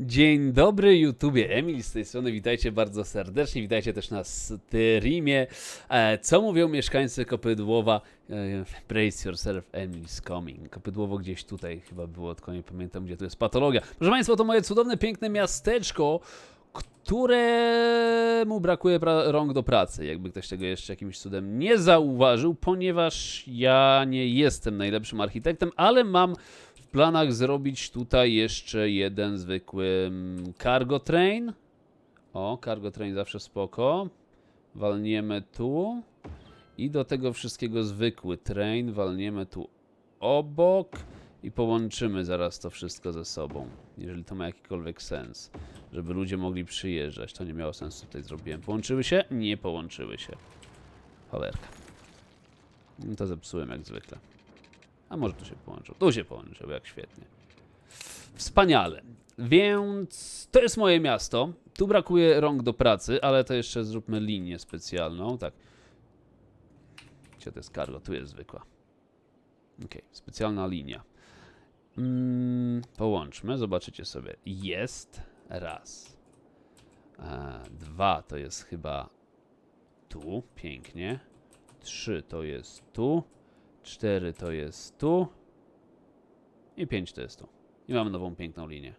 Dzień dobry YouTubie, Emil z tej strony, witajcie bardzo serdecznie, witajcie też na streamie. E, co mówią mieszkańcy Kopydłowa? E, brace yourself, Emil is coming. Kopydłowo gdzieś tutaj chyba było, tylko nie pamiętam gdzie tu jest patologia. Proszę Państwa, to moje cudowne, piękne miasteczko, któremu brakuje rąk do pracy. Jakby ktoś tego jeszcze jakimś cudem nie zauważył, ponieważ ja nie jestem najlepszym architektem, ale mam planach zrobić tutaj jeszcze jeden zwykły mm, cargo train. O, cargo train zawsze spoko. Walniemy tu. I do tego wszystkiego zwykły train walniemy tu obok i połączymy zaraz to wszystko ze sobą, jeżeli to ma jakikolwiek sens, żeby ludzie mogli przyjeżdżać. To nie miało sensu tutaj zrobiłem. Połączyły się? Nie połączyły się. Cholerka. No To zepsułem jak zwykle. A może tu się połączył? Tu się połączył, jak świetnie. Wspaniale. Więc to jest moje miasto. Tu brakuje rąk do pracy, ale to jeszcze zróbmy linię specjalną. Tak. Gdzie to jest cargo? Tu jest zwykła. Ok, specjalna linia. Mm, połączmy, zobaczycie sobie. Jest raz. E, dwa to jest chyba tu, pięknie. Trzy to jest tu. Cztery to jest tu. I pięć to jest tu. I mamy nową piękną linię.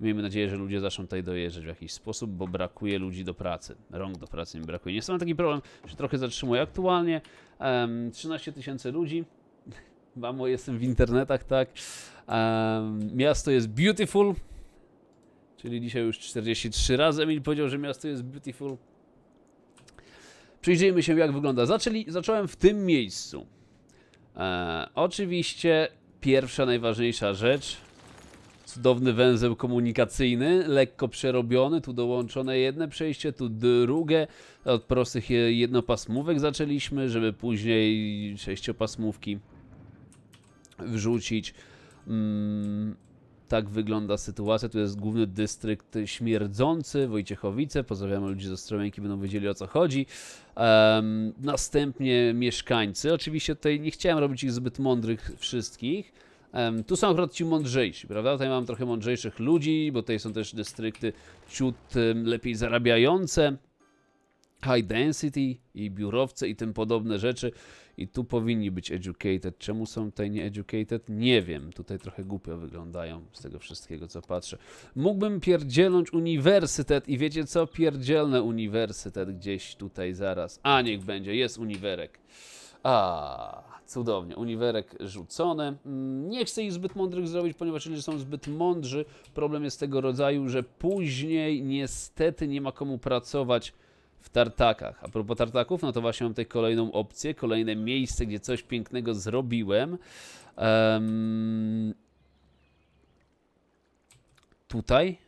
Miejmy nadzieję, że ludzie zaczną tutaj dojeżdżać w jakiś sposób, bo brakuje ludzi do pracy. Rąk do pracy mi brakuje. Niestety mam taki problem, że trochę zatrzymuję. Aktualnie em, 13 tysięcy ludzi. Mamo, jestem w internetach, tak. Em, miasto jest beautiful. Czyli dzisiaj już 43 razy Emil powiedział, że miasto jest beautiful. Przyjrzyjmy się, jak wygląda. Zaczęli, zacząłem w tym miejscu. E, oczywiście pierwsza, najważniejsza rzecz. Cudowny węzeł komunikacyjny, lekko przerobiony, tu dołączone jedno przejście, tu drugie. Od prostych je- jednopasmówek zaczęliśmy, żeby później sześciopasmówki wrzucić. Mm, tak wygląda sytuacja. Tu jest główny dystrykt śmierdzący, Wojciechowice. Pozdrawiamy ludzi z Ostrołęki, będą wiedzieli o co chodzi. Em, następnie mieszkańcy. Oczywiście tutaj nie chciałem robić ich zbyt mądrych wszystkich. Em, tu są akurat ci mądrzejsi, prawda? Tutaj mam trochę mądrzejszych ludzi, bo tutaj są też dystrykty ciut em, lepiej zarabiające. High density i biurowce i tym podobne rzeczy. I tu powinni być educated. Czemu są tutaj nie educated? Nie wiem. Tutaj trochę głupio wyglądają z tego wszystkiego, co patrzę. Mógłbym pierdzielnąć uniwersytet i wiecie co? Pierdzielnę uniwersytet gdzieś tutaj zaraz. A, niech będzie. Jest uniwerek. A, cudownie. Uniwerek rzucony. Mm, Nie chcę ich zbyt mądrych zrobić, ponieważ jeżeli są zbyt mądrzy, problem jest tego rodzaju, że później niestety nie ma komu pracować w tartakach. A propos tartaków, no to właśnie mam tutaj kolejną opcję, kolejne miejsce, gdzie coś pięknego zrobiłem. Em, tutaj,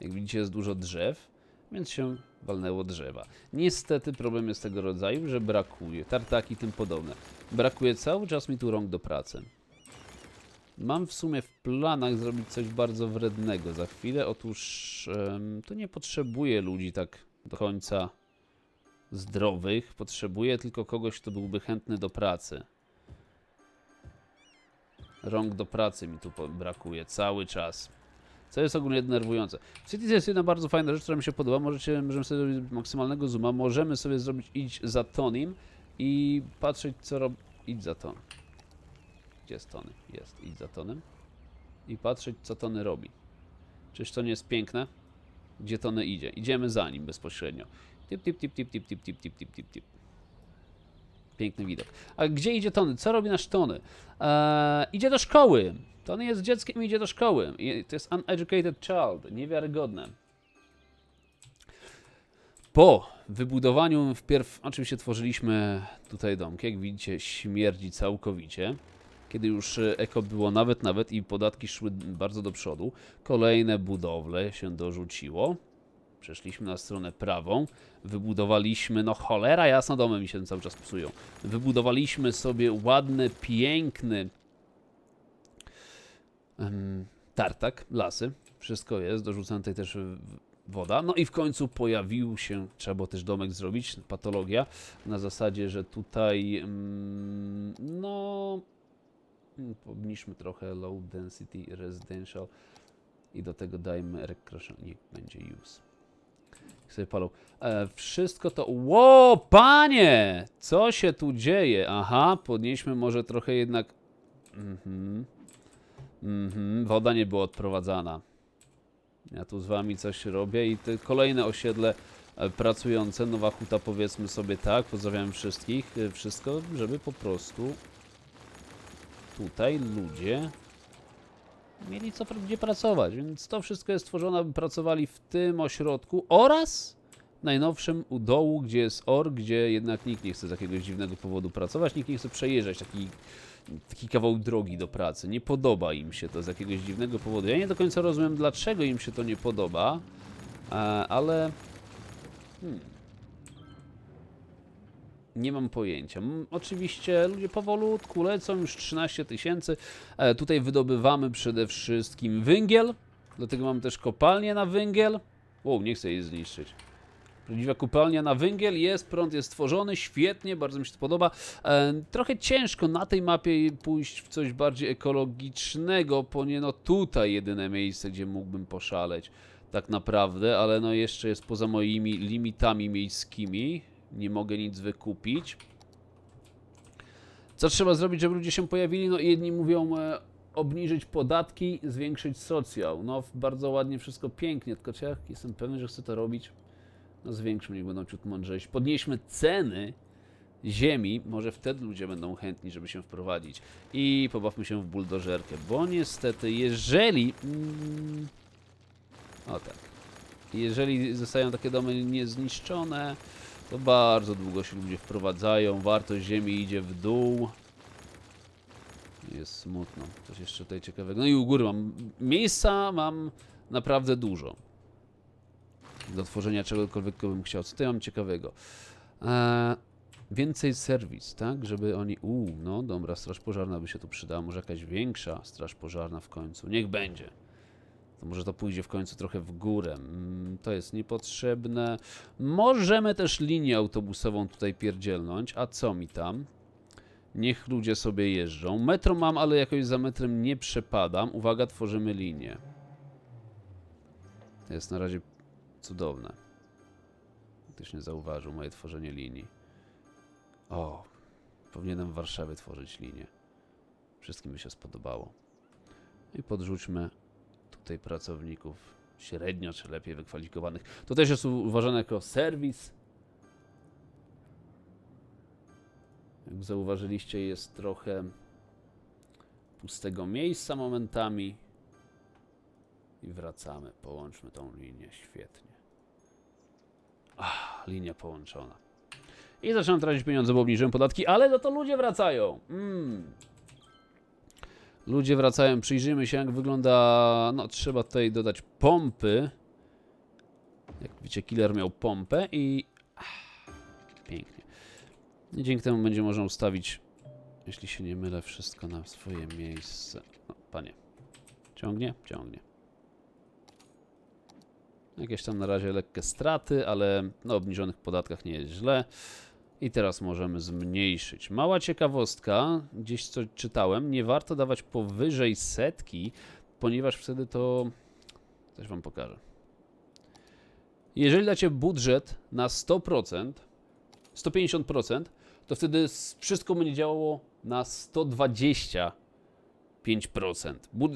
jak widzicie, jest dużo drzew, więc się walnęło drzewa. Niestety problem jest tego rodzaju, że brakuje. Tartaki i tym podobne. Brakuje cały czas mi tu rąk do pracy. Mam w sumie w planach zrobić coś bardzo wrednego za chwilę. Otóż em, tu nie potrzebuję ludzi tak do końca zdrowych. Potrzebuję tylko kogoś, kto byłby chętny do pracy. Rąk do pracy mi tu brakuje cały czas. Co jest ogólnie denerwujące. W Cities jest jedna bardzo fajna rzecz, która mi się podoba. Możecie, możemy sobie zrobić maksymalnego zooma. Możemy sobie zrobić idź za Tonim i patrzeć co robi. Idź za Ton. Gdzie jest Tony? Jest. Idź za Tonem. I patrzeć co Tony robi. Czyż to nie jest piękne? Gdzie Tony idzie? Idziemy za nim bezpośrednio. Tip, tip, tip, tip, tip, tip, tip. Piękny widok. A gdzie idzie Tony? Co robi nasz Tony? Eee, idzie do szkoły. Tony jest dzieckiem i idzie do szkoły. I to jest uneducated child. Niewiarygodne. Po wybudowaniu wpierw, oczywiście tworzyliśmy tutaj domki, jak widzicie śmierdzi całkowicie. Kiedy już e, eko było nawet, nawet i podatki szły bardzo do przodu, kolejne budowle się dorzuciło. Przeszliśmy na stronę prawą, wybudowaliśmy, no cholera jasna, domy mi się cały czas psują. Wybudowaliśmy sobie ładny, piękny em, tartak, lasy, wszystko jest, dorzucona tutaj też woda. No i w końcu pojawił się, trzeba też domek zrobić, patologia, na zasadzie, że tutaj, no, obniżmy trochę low density residential. I do tego dajmy recreation, niech będzie use. Sobie palą. E, wszystko to... Ło, panie! Co się tu dzieje? Aha, podnieśmy może trochę jednak... Mhm. Mhm, woda nie była odprowadzana. Ja tu z wami coś robię i te kolejne osiedle e, pracujące, nowa huta powiedzmy sobie tak, pozdrawiam wszystkich, e, wszystko, żeby po prostu tutaj ludzie mieli co gdzie pracować, więc to wszystko jest stworzone, aby pracowali w tym ośrodku oraz najnowszym u dołu, gdzie jest OR, gdzie jednak nikt nie chce z jakiegoś dziwnego powodu pracować, nikt nie chce przejeżdżać taki, taki kawał drogi do pracy. Nie podoba im się to z jakiegoś dziwnego powodu. Ja nie do końca rozumiem, dlaczego im się to nie podoba, e, ale... Hmm. Nie mam pojęcia. Oczywiście ludzie powolutku lecą, już 13 tysięcy. E, tutaj wydobywamy przede wszystkim węgiel, dlatego mamy też kopalnię na węgiel. Wow, nie chcę jej zniszczyć. Prawdziwa kopalnia na węgiel jest, prąd jest stworzony, świetnie, bardzo mi się to podoba. E, trochę ciężko na tej mapie pójść w coś bardziej ekologicznego, ponieważ no tutaj jedyne miejsce, gdzie mógłbym poszaleć tak naprawdę, ale no jeszcze jest poza moimi limitami miejskimi. Nie mogę nic wykupić. Co trzeba zrobić, żeby ludzie się pojawili? No jedni mówią e, obniżyć podatki, zwiększyć socjal. No bardzo ładnie, wszystko pięknie, tylko ja jestem pewny, że chcę to robić? No zwiększmy, niech będą ciut mądrzejsi. Podnieśmy ceny ziemi, może wtedy ludzie będą chętni, żeby się wprowadzić. I pobawmy się w buldożerkę, bo niestety, jeżeli... Mm, o tak. Jeżeli zostają takie domy niezniszczone, to bardzo długo się ludzie wprowadzają, wartość ziemi idzie w dół. Jest smutno. Coś jeszcze tutaj ciekawego. No i u góry mam... Miejsca mam naprawdę dużo. Do tworzenia czegokolwiek bym chciał. Co tutaj mam ciekawego? Eee, więcej serwis, tak? Żeby oni... Uuu, no dobra, straż pożarna by się tu przydała. Może jakaś większa straż pożarna w końcu. Niech będzie. To może to pójdzie w końcu trochę w górę. Mm, To jest niepotrzebne. Możemy też linię autobusową tutaj pierdzielnąć. A co mi tam? Niech ludzie sobie jeżdżą. Metro mam, ale jakoś za metrem nie przepadam. Uwaga, tworzymy linię. To jest na razie cudowne. Ktoś nie zauważył moje tworzenie linii. O, powinienem w Warszawie tworzyć linię. Wszystkim by się spodobało. I podrzućmy tutaj pracowników średnio czy lepiej wykwalifikowanych. To też jest uważane jako serwis. Jak zauważyliście, jest trochę pustego miejsca momentami. I wracamy. Połączmy tą linię. Świetnie. Ach, linia połączona. I zaczynam tracić pieniądze, bo obniżyłem podatki, ale no to ludzie wracają. Mm. Ludzie wracają, przyjrzyjmy się jak wygląda, no trzeba tutaj dodać pompy. Jak widzicie, killer miał pompę i... Ach, pięknie. I dzięki temu będzie można ustawić, jeśli się nie mylę, wszystko na swoje miejsce. No, panie. Ciągnie? Ciągnie. Jakieś tam na razie lekkie straty, ale na obniżonych podatkach nie jest źle. I teraz możemy zmniejszyć. Mała ciekawostka, gdzieś co czytałem, nie warto dawać powyżej setki, ponieważ wtedy to... Coś wam pokażę. Jeżeli dacie budżet na 100%, 150%, to wtedy wszystko będzie działało na 120%. 5%.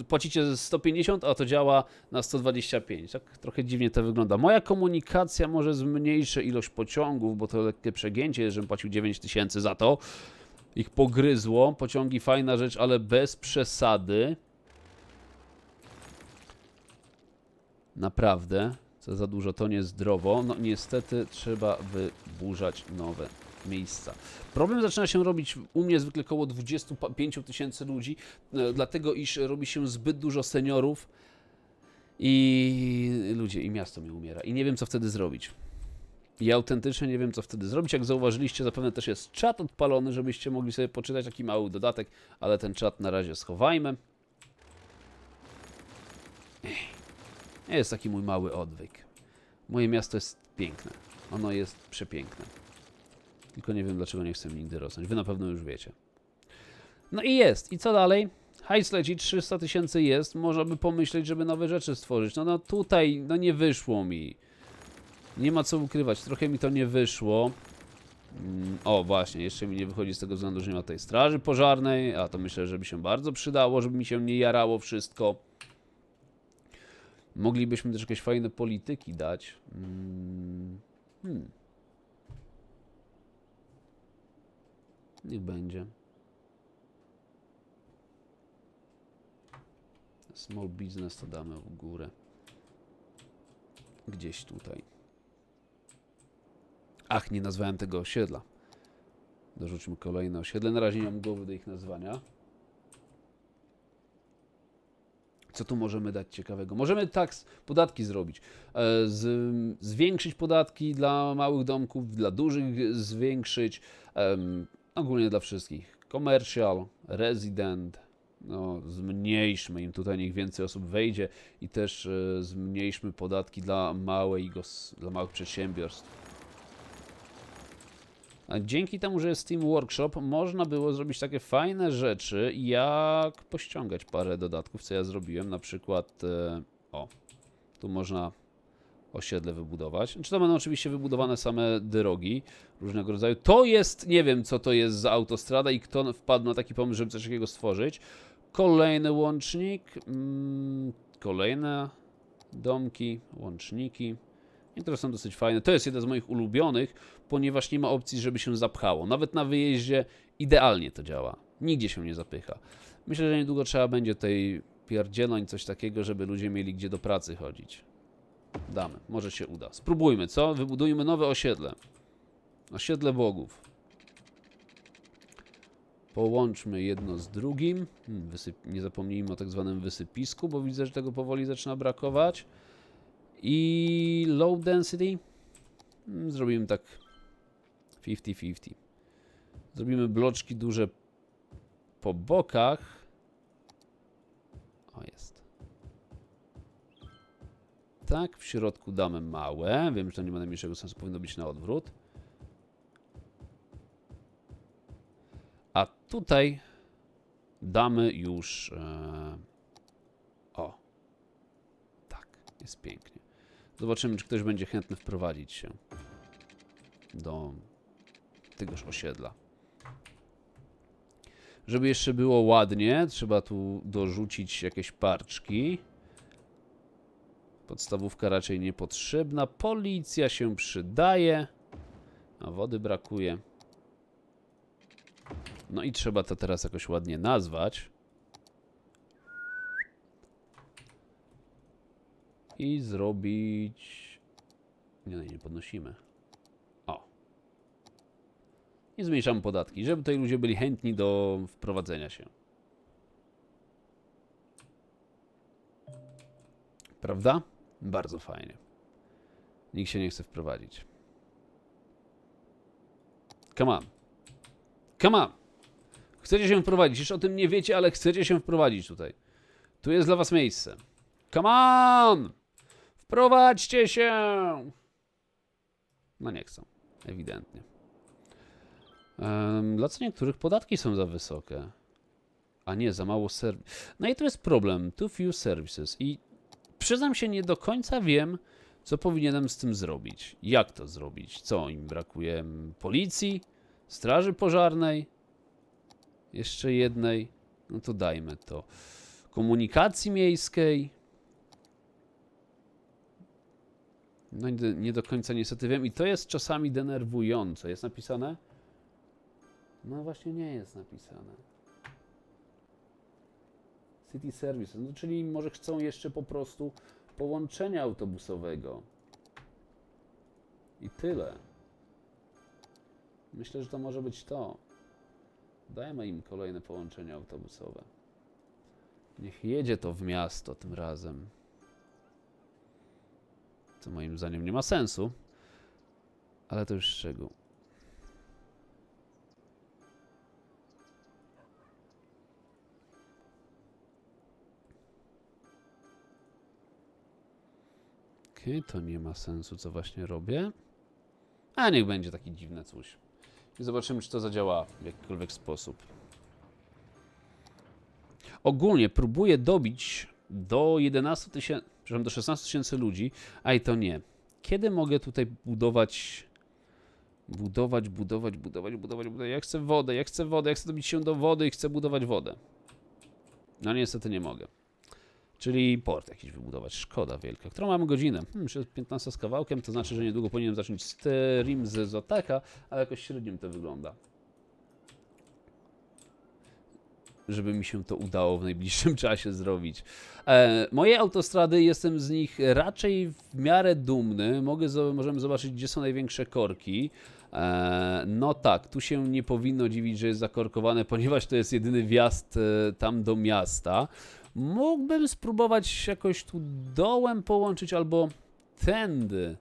Płacicie 150, a to działa na 125. Tak trochę dziwnie to wygląda. Moja komunikacja może zmniejszy ilość pociągów, bo to lekkie przegięcie, żebym płacił 9 tysięcy za to. Ich pogryzło. Pociągi fajna rzecz, ale bez przesady. Naprawdę. Co za dużo, to niezdrowo. No niestety trzeba wyburzać nowe miejsca. Problem zaczyna się robić u mnie zwykle około 25 tysięcy ludzi, e, dlatego iż robi się zbyt dużo seniorów i ludzie, i miasto mi umiera. I nie wiem, co wtedy zrobić. I autentycznie nie wiem, co wtedy zrobić. Jak zauważyliście, zapewne też jest czat odpalony, żebyście mogli sobie poczytać taki mały dodatek, ale ten czat na razie schowajmy. Ech, Jest taki mój mały odwyk. Moje miasto jest piękne. Ono jest przepiękne. Tylko nie wiem, dlaczego nie chcę nigdy rosnąć. Wy na pewno już wiecie. No i jest. I co dalej? hajs leci, 300 tysięcy jest, można by pomyśleć, żeby nowe rzeczy stworzyć. No, no tutaj, no nie wyszło mi. Nie ma co ukrywać, trochę mi to nie wyszło. Mm, O, właśnie, jeszcze mi nie wychodzi z tego względu, że nie ma tej straży pożarnej, a to myślę, że by się bardzo przydało, żeby mi się nie jarało wszystko. Moglibyśmy też jakieś fajne polityki dać. Mm, Hmm. Niech będzie. Small business to damy w górę. Gdzieś tutaj. Ach, nie nazwałem tego osiedla. Dorzućmy kolejne osiedle. Na razie nie mam głowy do ich nazwania. Co tu możemy dać ciekawego? Możemy tak podatki zrobić. E, Z, zwiększyć podatki dla małych domków, dla dużych zwiększyć. em, ogólnie dla wszystkich. Commercial, resident. No, zmniejszmy im tutaj, niech więcej osób wejdzie i też e, zmniejszmy podatki dla, małej dla małych przedsiębiorstw. A dzięki temu, że jest Steam Workshop, można było zrobić takie fajne rzeczy, jak pościągać parę dodatków, co ja zrobiłem. Na przykład, e, o, tu można osiedle wybudować. Czy to będą oczywiście wybudowane same drogi różnego rodzaju. To jest, nie wiem co to jest za autostrada i kto wpadł na taki pomysł, żeby coś takiego stworzyć. Kolejny łącznik, mm, kolejne domki, łączniki. Niektóre są dosyć fajne. To jest jeden z moich ulubionych, ponieważ nie ma opcji, żeby się zapchało. Nawet na wyjeździe idealnie to działa. Nigdzie się nie zapycha. Myślę, że niedługo trzeba będzie tej pierdzieląć coś takiego, żeby ludzie mieli gdzie do pracy chodzić. Damy, może się uda. Spróbujmy, co? Wybudujmy nowe osiedle. Osiedle bogów. Połączmy jedno z drugim. Hmm. Nie zapomnijmy o tak zwanym wysypisku, bo widzę, że tego powoli zaczyna brakować. I low density. Mm, Zrobimy tak 50-50. Zrobimy bloczki duże po bokach. O, jest. Tak, w środku damy małe. Wiem, że to nie ma najmniejszego sensu, powinno być na odwrót. A tutaj damy już. E... O. Tak, jest pięknie. Zobaczymy, czy ktoś będzie chętny wprowadzić się do tegoż osiedla. Żeby jeszcze było ładnie, trzeba tu dorzucić jakieś parczki. Podstawówka raczej niepotrzebna. Policja się przydaje. A wody brakuje. No i trzeba to teraz jakoś ładnie nazwać. I zrobić... Nie, nie, podnosimy. O. I zmniejszamy podatki, żeby tutaj ludzie byli chętni do wprowadzenia się. Prawda? Bardzo fajnie. Nikt się nie chce wprowadzić. Come on. Come on. Chcecie się wprowadzić. Jeszcze o tym nie wiecie, ale chcecie się wprowadzić tutaj. Tu jest dla was miejsce. Come on! Wprowadźcie się! No nie chcą. Ewidentnie. Um, dla co niektórych podatki są za wysokie? A nie, za mało serwisów. No i to jest problem. Too few services. I przyznam się, nie do końca wiem, co powinienem z tym zrobić. Jak to zrobić? Co im brakuje? Policji? Straży pożarnej? Jeszcze jednej? No to dajmy to. Komunikacji miejskiej? No nie do końca niestety wiem i to jest czasami denerwujące. Jest napisane? No właśnie nie jest napisane. City Services, no czyli może chcą jeszcze po prostu połączenia autobusowego. I tyle. Myślę, że to może być to. Dajmy im kolejne połączenia autobusowe. Niech jedzie to w miasto tym razem. Co moim zdaniem nie ma sensu. Ale to już szczegół. Okej, to nie ma sensu, co właśnie robię. A niech będzie taki dziwne coś. I zobaczymy, czy to zadziała w jakikolwiek sposób. Ogólnie próbuję dobić do 11 tysięcy, przepraszam, do 16 tysięcy ludzi, a i to nie. Kiedy mogę tutaj budować, budować, budować, budować, budować, budować? Ja chcę wodę, ja chcę wodę, ja chcę dobić się do wody i chcę budować wodę. No niestety nie mogę. Czyli port jakiś wybudować. Szkoda wielka. Którą mamy godzinę? Hmm, jeszcze 15 z kawałkiem, to znaczy, że niedługo powinienem zacząć stream ze Zoteka, ale jakoś średnio mi to wygląda. Żeby mi się to udało w najbliższym czasie zrobić. E, moje autostrady, jestem z nich raczej w miarę dumny. Mogę, możemy zobaczyć, gdzie są największe korki. E, no tak, tu się nie powinno dziwić, że jest zakorkowane, ponieważ to jest jedyny wjazd e, tam do miasta. Mógłbym spróbować jakoś tu dołem połączyć albo tędy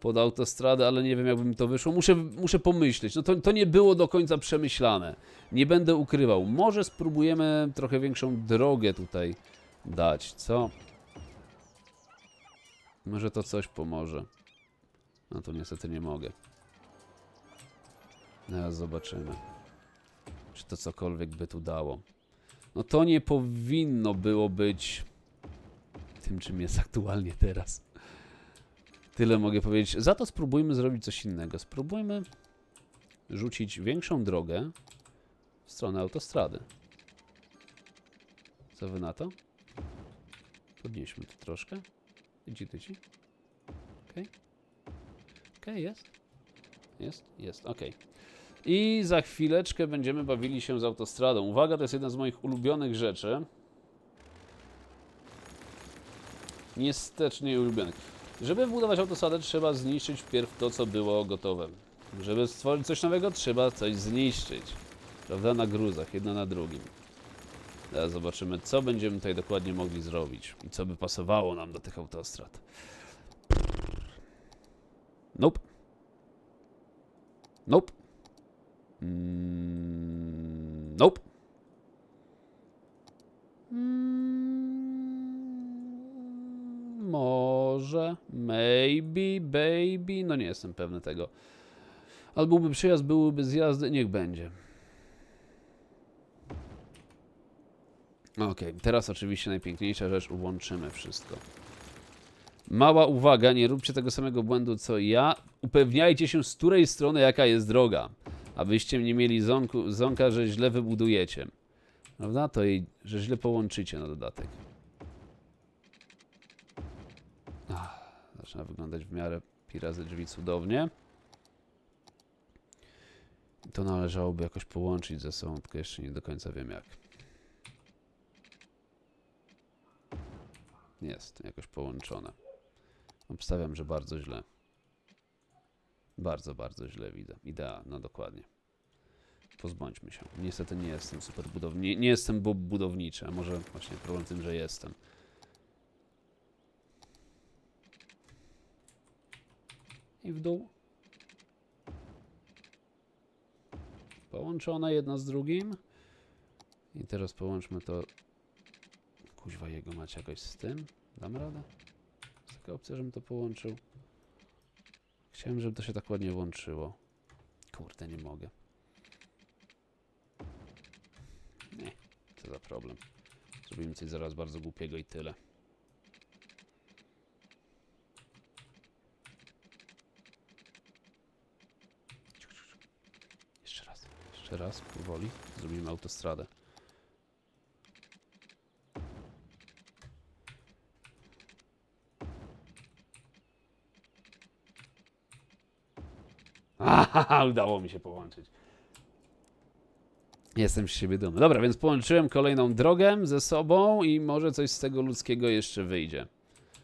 pod autostradę, ale nie wiem, jakby mi to wyszło. Muszę, muszę pomyśleć. No to, to nie było do końca przemyślane. Nie będę ukrywał. Może spróbujemy trochę większą drogę tutaj dać, co? Może to coś pomoże. No to niestety nie mogę. Teraz zobaczymy. Czy to cokolwiek by tu dało. No to nie powinno było być tym, czym jest aktualnie teraz. Tyle mogę powiedzieć. Za to spróbujmy zrobić coś innego. Spróbujmy rzucić większą drogę w stronę autostrady. Co wy na to? Podnieśmy to troszkę. Tyci, tyci. Okej. Okej, jest. Jest, jest, okej. I za chwileczkę będziemy bawili się z autostradą. Uwaga, to jest jedna z moich ulubionych rzeczy. Niestecznie ulubionych. Żeby wbudować autostradę, trzeba zniszczyć wpierw to, co było gotowe. Żeby stworzyć coś nowego, trzeba coś zniszczyć. Prawda? Na gruzach, jedna na drugim. Teraz zobaczymy, co będziemy tutaj dokładnie mogli zrobić. I co by pasowało nam do tych autostrad. Nope. Nope. Mm, nope. Mm, może, maybe, baby, no nie jestem pewny tego. Ale byłby przyjazd, byłyby zjazdy, niech będzie. Okej, teraz oczywiście najpiękniejsza rzecz, łączymy wszystko. Mała uwaga, nie róbcie tego samego błędu co ja. Upewniajcie się z której strony jaka jest droga. Abyście nie mieli zonku, zonka, że źle wybudujecie. Prawda? To i, że źle połączycie na dodatek. Ach, zaczyna wyglądać w miarę pi razy drzwi cudownie. To należałoby jakoś połączyć ze sobą, tylko jeszcze nie do końca wiem jak. Jest jakoś połączone. Obstawiam, że bardzo źle. Bardzo, bardzo źle widzę. Idea, no dokładnie. Pozbądźmy się. Niestety nie jestem super budowniczy. Nie, jestem bu- budowniczy, a może właśnie problem tym, że jestem. I w dół. Połączone jedno z drugim. I teraz połączmy to. Kuźwa jego macie jakoś z tym? Dam radę? Jest taka opcja, żebym to połączył. Chciałem, żeby to się tak ładnie łączyło. Kurde, nie mogę. Nie, co za problem. Zrobimy coś zaraz bardzo głupiego i tyle. Jeszcze raz, jeszcze raz, powoli. Zrobimy autostradę. Aha, udało mi się połączyć. Jestem z siebie dumny. Dobra, więc połączyłem kolejną drogę ze sobą i może coś z tego ludzkiego jeszcze wyjdzie.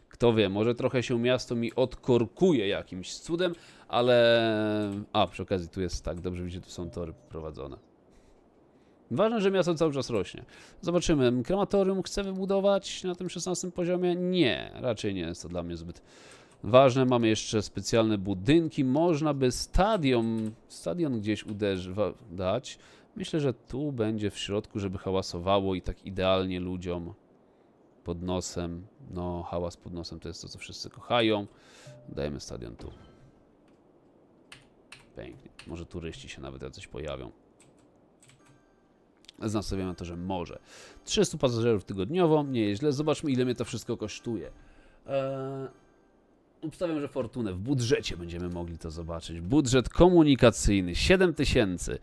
Kto wie, może trochę się miasto mi odkorkuje jakimś cudem, ale... A, przy okazji tu jest tak, dobrze widzicie, tu są tory prowadzone. Ważne, że miasto cały czas rośnie. Zobaczymy. Krematorium chcę wybudować na tym 16 poziomie? Nie, raczej nie jest to dla mnie zbyt ważne. Mamy jeszcze specjalne budynki. Można by stadion, stadion gdzieś uderzy, wa- dać. Myślę, że tu będzie w środku, żeby hałasowało i tak idealnie ludziom pod nosem. No, hałas pod nosem to jest to, co wszyscy kochają. Dajemy stadion tu. Pięknie. Może turyści się nawet jacyś pojawią. z nastawieniem na to, że może. 300 pasażerów tygodniowo, nie jest źle. Zobaczmy, ile mnie to wszystko kosztuje. Eee, Obstawiam, że fortunę w budżecie będziemy mogli to zobaczyć. Budżet komunikacyjny 7 tysięcy.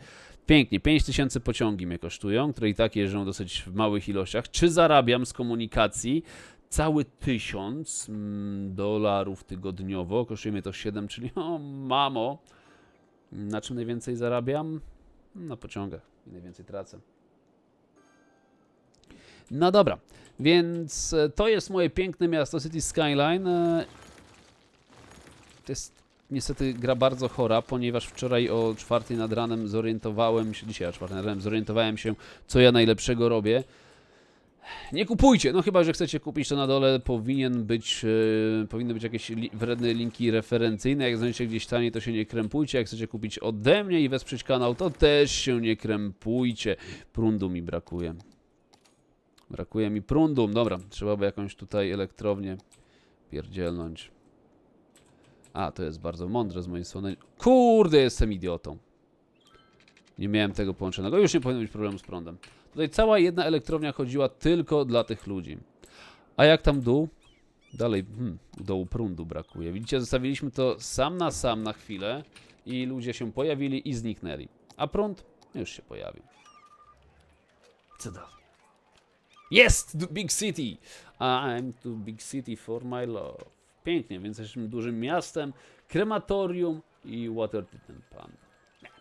Pięknie, 5 tysięcy pociągi mnie kosztują, które i tak jeżdżą dosyć w małych ilościach. Czy zarabiam z komunikacji cały tysiąc mm, dolarów tygodniowo? Kosztuje mnie to 7, czyli o mamo. Na czym najwięcej zarabiam? Na pociągach i najwięcej tracę. No dobra, więc e, to jest moje piękne miasto City Skyline. To jest niestety gra bardzo chora, ponieważ wczoraj o czwartej nad ranem zorientowałem się, dzisiaj o czwartej nad ranem zorientowałem się, co ja najlepszego robię. Nie kupujcie, no chyba, że chcecie kupić, to na dole powinien być, e, powinny być jakieś li, wredne linki referencyjne. Jak znajdziecie gdzieś taniej, to się nie krępujcie. Jak chcecie kupić ode mnie i wesprzeć kanał, to też się nie krępujcie. Prundu mi brakuje. Brakuje mi prundu. Dobra, trzeba by jakąś tutaj elektrownię pierdzielnąć. A, to jest bardzo mądre z mojej strony. Kurde, jestem idiotą. Nie miałem tego połączonego. Już nie powinno być problemu z prądem. Tutaj cała jedna elektrownia chodziła tylko dla tych ludzi. A jak tam dół? Dalej, hmm, dołu prądu brakuje. Widzicie, zostawiliśmy to sam na sam na chwilę i ludzie się pojawili i zniknęli. A prąd już się pojawił. Cudownie. Jest! Big City! I'm too big city for my love. Pięknie, więc jesteśmy dużym miastem, krematorium i water treatment plant.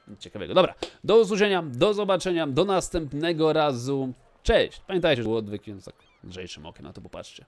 Nic ciekawego. Dobra, do usłyszenia, do zobaczenia, do następnego razu. Cześć! Pamiętajcie, że było odwykiem z tak lżejszym okiem na to popatrzcie.